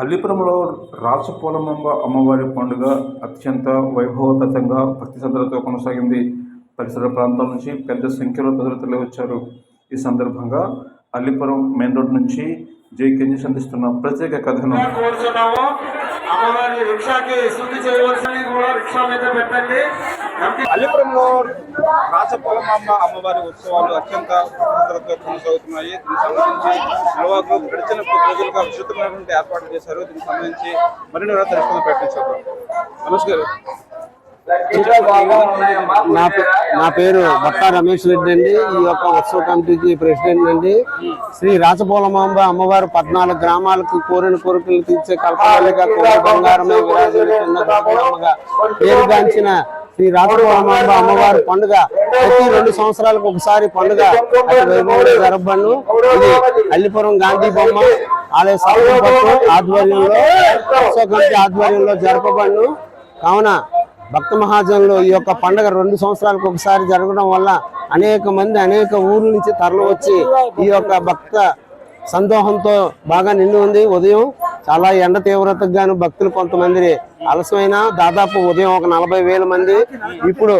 అల్లిపురంలో రాచపోలమ్మ అమ్మవారి పండుగ అత్యంత వైభవోపేతంగా భక్తి శ్రద్ధలతో కొనసాగింది. పరిసర ప్రాంతాల నుంచి పెద్ద సంఖ్యలో ప్రజలు తరలివచ్చారు. ఈ సందర్భంగా అల్లిపురం మెయిన్ రోడ్ నుంచి జై కెంజీస్ సంధిస్తున్న ప్రత్యేక కథను కోరుతున్నాము అమ్మవారి రిక్షాకి శుద్ధి చేయవలసింది కూడా రిక్షా మీద పెట్టండి. అల్లిపురంలో రాసపోలమ్మ అమ్మవారి ఉత్సవాలు అత్యంత కొనసాగుతున్నాయి. దీనికి సంబంధించి నిర్వాహకులు గడిచిన కొద్ది రోజులుగా విస్తృతమైనటువంటి ఏర్పాట్లు చేశారు. దీనికి సంబంధించి మరిన్ని వివరాలు తెలుసుకుని ప్రయత్నించారు నమస్కారం. నా పే- నా పేరు బత్తా రమేష్ రెడ్డి అండి. ఈ యొక్క ఉత్సవ కమిటీకి ప్రెసిడెంట్ అండి. శ్రీ రాచపోలమాంబ అమ్మవారు పద్నాలుగు గ్రామాలకు కోరిన కోరికలు తీర్చే కల్పనలుగా కోరి బంగారమే విరాజిల్లుతున్న పేరుగాంచిన శ్రీ రాచపోలమాంబ అమ్మవారి పండుగ. ప్రతి రెండు సంవత్సరాలకు ఒకసారి పండుగ. అతి వైభవంగా జరపబడును ఇది అల్లిపురం గాంధీ బొమ్మ ఆలయ సంస్థ ఆధ్వర్యంలో కమిటీ ఆధ్వర్యంలో జరపబడును. కావున భక్త మహాజనులు ఈ యొక్క పండుగ రెండు సంవత్సరాలకు ఒకసారి జరగడం వల్ల అనేక మంది అనేక ఊర్ల నుంచి తరలి వచ్చి ఈ యొక్క భక్త సందోహంతో బాగా నిండి ఉంది. ఉదయం చాలా ఎండ తీవ్రతకు గాను భక్తులు కొంతమంది అలసమైన దాదాపు ఉదయం ఒక నలభై వేల మంది. ఇప్పుడు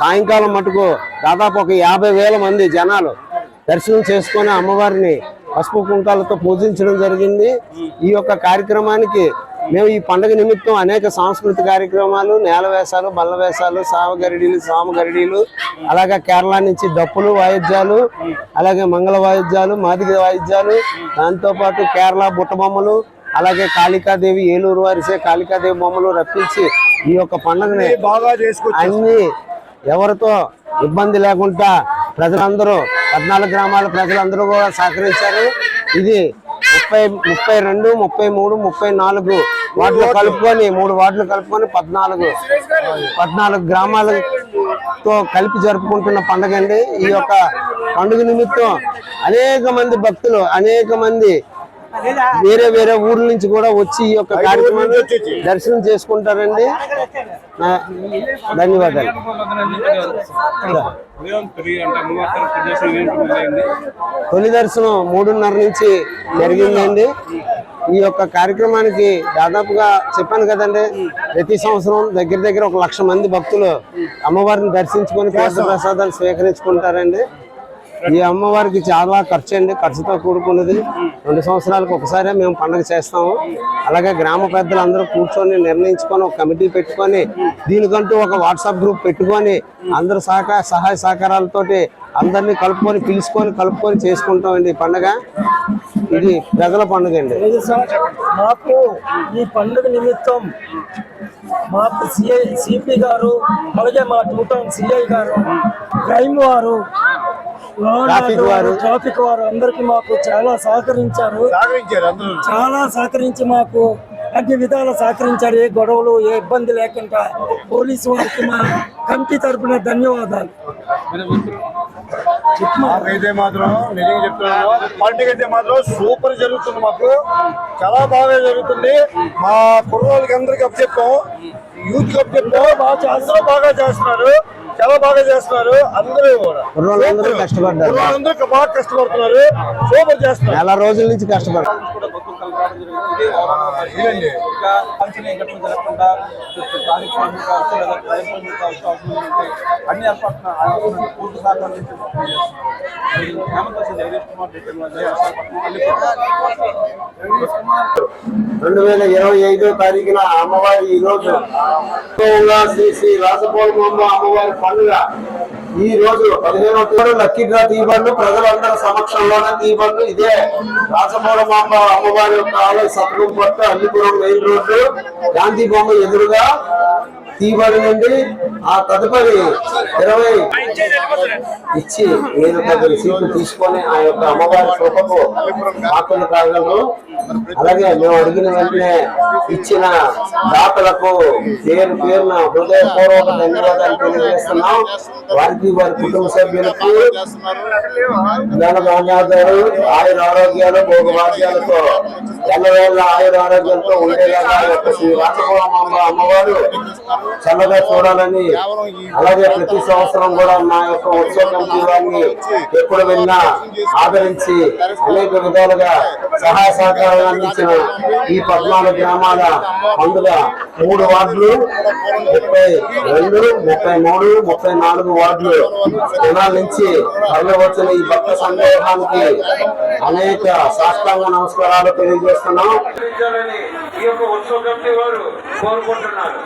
సాయంకాలం మటుకు దాదాపు ఒక యాభై వేల మంది జనాలు దర్శనం చేసుకొని అమ్మవారిని పసుపు కుంకాలతో పూజించడం జరిగింది. ఈ యొక్క కార్యక్రమానికి మేము ఈ పండుగ నిమిత్తం అనేక సాంస్కృతిక కార్యక్రమాలు నేల వేషాలు బల్ల వేషాలు సామగరిడీలు సామగరిడీలు అలాగే కేరళ నుంచి డప్పులు వాయిద్యాలు అలాగే మంగళ వాయిద్యాలు మాదిగ వాయిద్యాలు దాంతోపాటు కేరళ బుట్టబొమ్మలు అలాగే కాళికాదేవి ఏలూరు వారిసే కాళికాదేవి బొమ్మలు రప్పించి ఈ యొక్క పండుగని బాగా చేసుకొచ్చి అన్ని ఎవరితో ఇబ్బంది లేకుండా ప్రజలందరూ పద్నాలుగు గ్రామాల ప్రజలందరూ కూడా సహకరించారు. ఇది ముప్పై ముప్పై రెండు ముప్పై మూడు ముప్పై నాలుగు వాటిలో కలుపుకొని మూడు వాటిలో కలుపుకొని పద్నాలుగు పద్నాలుగు గ్రామాలతో కలిపి జరుపుకుంటున్న పండుగ అండి. ఈ యొక్క పండుగ నిమిత్తం అనేక మంది భక్తులు అనేక మంది వేరే వేరే ఊర్ల నుంచి కూడా వచ్చి ఈ యొక్క కార్యక్రమాన్ని దర్శనం చేసుకుంటారండి. నా- ధన్యవాదాలు. తొలి దర్శనం మూడున్నర నుంచి జరిగిందండి. ఈ యొక్క కార్యక్రమానికి దాదాపుగా చెప్పాను కదండి ప్రతి సంవత్సరం దగ్గర దగ్గర ఒక లక్ష మంది భక్తులు అమ్మవారిని దర్శించుకొని ప్రసాదాలు స్వీకరించుకుంటారండి. ఈ అమ్మవారికి చాలా ఖర్చు అండి. ఖర్చుతో కూడుకున్నది. రెండు సంవత్సరాలకు ఒకసారి మేము పండుగ చేస్తాము. అలాగే గ్రామ పెద్దలు అందరూ కూర్చొని నిర్ణయించుకొని ఒక కమిటీ పెట్టుకొని దీనికంటూ ఒక వాట్సాప్ గ్రూప్ పెట్టుకొని అందరూ సహకార సహాయ సహకారాలతోటి అందరినీ కలుపుకొని పిలుచుకొని కలుపుకొని చేసుకుంటామండి ఈ పండుగ. ఇది ప్రజల పండుగ అండి. మాకు ఈ పండుగ నిమిత్తం మాకు సిఐ సిపి గారు అలాగే మా టూ టౌన్ సిఐ గారు క్రైమ్ వారు ట్రాఫిక్ వారు. ట్రాఫిక్ వారు అందరికి మాకు చాలా సహకరించారు. చాలా సహకరించి మాకు అన్ని విధాలు సహకరించారు. ఏ గొడవలు ఏ ఇబ్బంది లేకుండా పోలీసు వారికి మా కమిటీ తరపున ధన్యవాదాలు. మాకైతే మాత్రం నిజంగా చెప్తున్నాను పండుగ అయితే మాత్రం సూపర్ జరుగుతుంది మాకు. చాలా బాగా జరుగుతుంది. మా కుర్రోళ్ళకి అందరికి అప్ చెప్పాం యూత్ కప్ చెప్పాం బాగా అందరూ బాగా చేస్తున్నారు. చాలా బాగా చేస్తున్నారు. అందరూ కూడా. కష్టపడ్డారు. బాగా కష్టపడుతున్నారు. సూపర్ చేస్తున్నారు. నెల రోజుల నుంచి కష్టపడ్డారు ఇదండి. ఇంకా పంచనీ ఘటన జరగకుండా పారిశ్రామిక అవసరం లేదా పారిశ్రామిక అవసరం ఉంటే అన్ని ఏర్పాట్లు పూర్తి సహకారం హేమంత్ జగదీష్ కుమార్ డీటెయిల్ విశాఖపట్నం రెండు వేల ఇరవై ఐదో తారీఖున అమ్మవారి ఈ రోజు. వైభవంగా శ్రీ శ్రీ రాసపోలమ్మ అమ్మవారి పండుగ. ఈ రోజు పదిహేను తేదీ లక్కీ డ్రా తీయబడును ప్రజలందరి సమక్షంలోనే తీయబడును ఇదే రాసపోలమ్మ అమ్మవారి యొక్క ఆలయ సత్రం పట్ల అల్లిపురం మెయిన్ రోడ్డు గాంధీ బొమ్మ ఎదురుగా తీయబడినండి ఆ తదుపరి ఇరవై ఇచ్చి మీరు పది సీట్లు తీసుకొని ఆ యొక్క అమ్మవారి కృపకు పాత్రలు కాగలరు. అలాగే మేము అడిగిన వెంటనే ఇచ్చిన దాతలకు పేరు పేరున హృదయపూర్వక ధన్యవాదాలు తెలియజేస్తున్నాం. వారికి వారి కుటుంబ సభ్యులకు ధన్యవాదాలు ఆయుర ఆరోగ్యాలు భోగభాగ్యాలతో ఎల్లవేళ్ళ ఆయుర ఆరోగ్యాలతో ఉండేలాగా ఆ యొక్క శ్రీ రాజగోళమ్మ అమ్మవారు చల్లగా చూడాలని అలాగే ప్రతి సంవత్సరం కూడా మా యొక్క ఉత్సవ కమిటీ వారిని ఎప్పుడు వెళ్ళినా ఆదరించి అనేక విధాలుగా సహాయ సహకారాలు అందించిన ఈ పద్నాలుగు గ్రామాల పండుగ మూడు వార్డులు ముప్పై రెండు ముప్పై మూడు ముప్పై నాలుగు వార్డులు. జనాల నుంచి తరలి వచ్చిన ఈ భక్త సందేహానికి అనేక సాష్టాంగ నమస్కారాలు తెలియజేస్తున్నాం. ఈ యొక్క ఉత్సవ కమిటీ వారు కోరుకుంటున్నారు.